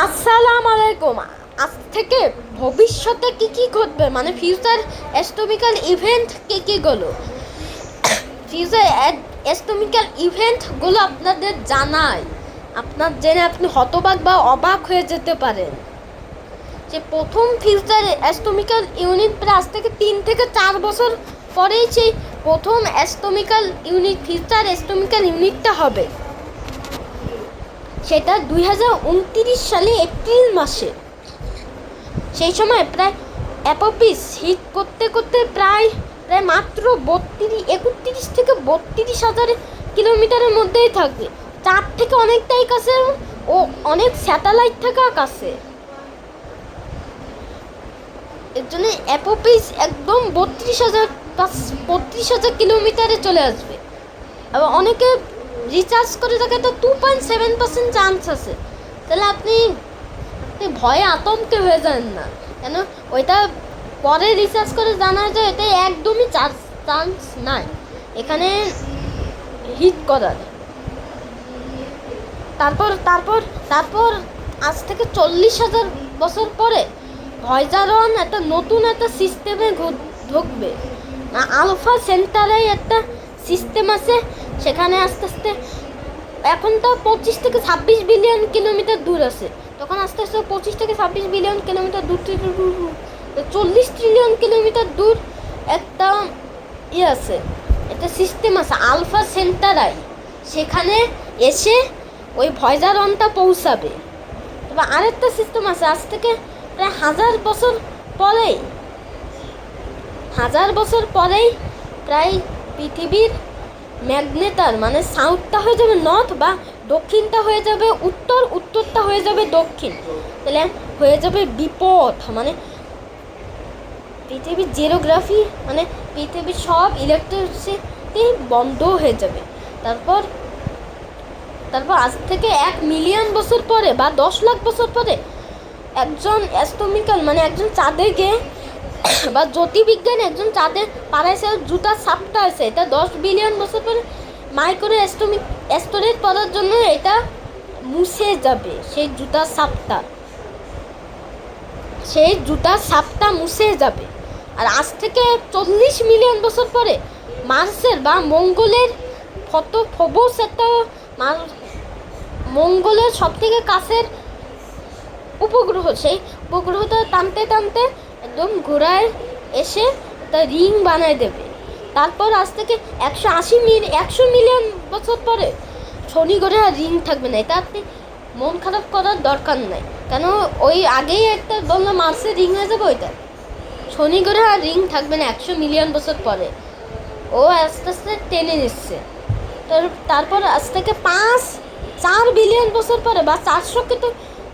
আসসালামু আলাইকুম। আজ থেকে ভবিষ্যতে কি কি ঘটবে? মানে ফিউচার অ্যাস্টমিক্যাল ইভেন্ট কি কি গুলো? ফিউচার অ্যাস্ট্রোমিক্যাল ইভেন্টগুলো আপনাদের জানায় আপনার জেনে আপনি হতবাক বা অবাক হয়ে যেতে পারেন। যে প্রথম ফিউচার অ্যাস্টমিক্যাল ইউনিট প্রায় আজ থেকে তিন থেকে চার বছর পরেই সেই প্রথম অ্যাস্টমিক্যাল ইউনিট ফিউচার অ্যাস্টমিক্যাল ইউনিটটা হবে। সেটা দুই হাজার উনত্রিশ সালে এপ্রিল মাসে। সেই সময় প্রায় অ্যাপোপিস হিট করতে করতে প্রায় প্রায় মাত্র বত্রিশ, একত্রিশ থেকে বত্রিশ হাজার কিলোমিটারের মধ্যেই থাকবে চার থেকে অনেকটাই কাছে ও অনেক স্যাটেলাইট থাকা কাছে। এর জন্য অ্যাপোপিস একদম বত্রিশ হাজার, পাঁচ, বত্রিশ হাজার কিলোমিটারে চলে আসবে। এবং অনেকে রিচার্জ করে থাকে তো two point seven percent chance আছে। তাহলে আপনি আপনি ভয়ে আতঙ্কে হয়ে যান না। কেন? ওইটা পরে রিচার্জ করে জানা যায় এটা একদমই চার্জ চান্স নাই। এখানে হিট করার। তারপর তারপর তারপর আজ থেকে চল্লিশ হাজার বছর পরে ভয়জারন একটা নতুন একটা সিস্টেমে ঢুকবে। আলফা সেন্টারে একটা সিস্টেম আছে। সেখানে আস্তে আস্তে, এখন তো পঁচিশ থেকে ছাব্বিশ বিলিয়ন কিলোমিটার দূর আছে। তখন আস্তে আস্তে পঁচিশ থেকে ছাব্বিশ বিলিয়ন কিলোমিটার দূর চল্লিশ ট্রিলিয়ন কিলোমিটার দূর একটা ইয়ে আছে, একটা সিস্টেম আছে আলফা সেন্টারাই সেখানে এসে ওই ভয়জারনটা পৌঁছাবে। তবে আরেকটা সিস্টেম আছে, আজ থেকে প্রায় হাজার বছর পরেই, হাজার বছর পরেই প্রায় পৃথিবীর ম্যাগনেটার মানে সাউথটা হয়ে যাবে নর্থ বা দক্ষিণটা হয়ে যাবে উত্তর, উত্তরটা হয়ে যাবে দক্ষিণ। তাহলে হয়ে যাবে বিপদ মানে পৃথিবীর জিওগ্রাফি মানে পৃথিবীর সব ইলেকট্রিসিটি বন্ধ হয়ে যাবে। তারপর তারপর আজ থেকে এক মিলিয়ন বছর পরে বা দশ লাখ বছর পরে একজন অ্যাস্ট্রোমিক্যাল মানে একজন চাঁদে গিয়ে বা জ্যোতির্বিজ্ঞান একজন চাঁদের পাড়ায় সে জুতার সাপটা আছে, এটা দশ বিলিয়ন বছর পরে মাইক্রো অ্যাস্ট্রোমিক অ্যাস্টোরেট করার জন্য এটা মুছে যাবে, সেই জুতার সাপটা। সেই জুতার সাপটা মুছে যাবে। আর আজ থেকে চল্লিশ মিলিয়ন বছর পরে মার্সের বা মঙ্গলের ফটো ফোবোস একটা মঙ্গলের সব থেকে কাছের উপগ্রহ, সেই উপগ্রহটা টানতে টানতে একদম ঘোড়ায় এসে একটা রিং বানায় দেবে। তারপর আজ থেকে একশো আশি মিল, একশো মিলিয়ন বছর পরে শনি গ্রহে আর রিং থাকবে না। এটা আপনি মন খারাপ করার দরকার নাই। কেন ওই আগেই একটা বললাম মার্সে রিং হয়ে যাবে ওইটা। শনি গ্রহে আর রিং থাকবে না একশো মিলিয়ন বছর পরে। ও আস্তে আস্তে টেনে নিচ্ছে। তারপর আজ থেকে পাঁচ, চার বিলিয়ন বছর পরে বা চারশো কিন্তু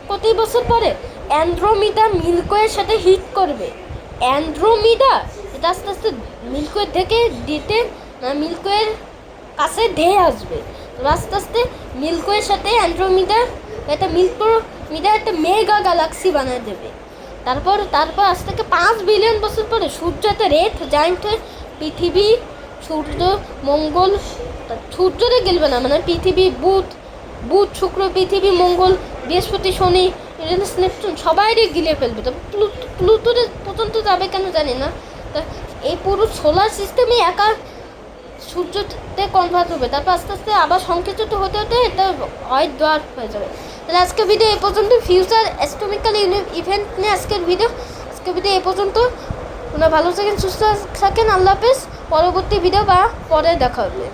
কোটি বছর পরে অ্যান্ড্রোমিডা মিল্কওয়ের সাথে হিট করবে। অ্যান্ড্রোমিডা এটা আস্তে আস্তে মিল্কওয়ে থেকে দিতে মিল্কওয়ের কাছে ধেয়ে আসবে। আস্তে আস্তে মিল্কওয়ের সাথে অ্যান্ড্রোমিডা একটা মিল্কো মিডা একটা মেগা গ্যালাক্সি বানিয়ে দেবে। তারপর তারপর আজ থেকে পাঁচ বিলিয়ন বছর পরে সূর্য একটা রেড জায়েন্ট পৃথিবী, সূর্য, মঙ্গল সূর্যতে গেলবে না মানে পৃথিবী, বুধ বুধ, শুক্র, পৃথিবী, মঙ্গল, বৃহস্পতি, শনি ইউরেনাস নেপচুন সবাইরই গিলে ফেলবে। তো প্লুটোরে পর্যন্ত যাবে কেন জানি না। তা এই পুরো সোলার সিস্টেমে একা সূর্যতে কনভার্ট হবে। তারপর আস্তে আস্তে আবার সংকুচিত হতে হতে এটা হয় দোয়ার হয়ে যাবে। তাহলে আজকে ভিডিও এই পর্যন্ত। ফিউচার অ্যাস্ট্রোমিক্যাল ইভেন্ট নিয়ে আজকের ভিডিও আজকে ভিডিও এই পর্যন্ত। তোমরা ভালো থাকেন, সুস্থ থাকেন, আল্লাহ হাফেজ। পরবর্তী ভিডিও বা পরে দেখা হবে।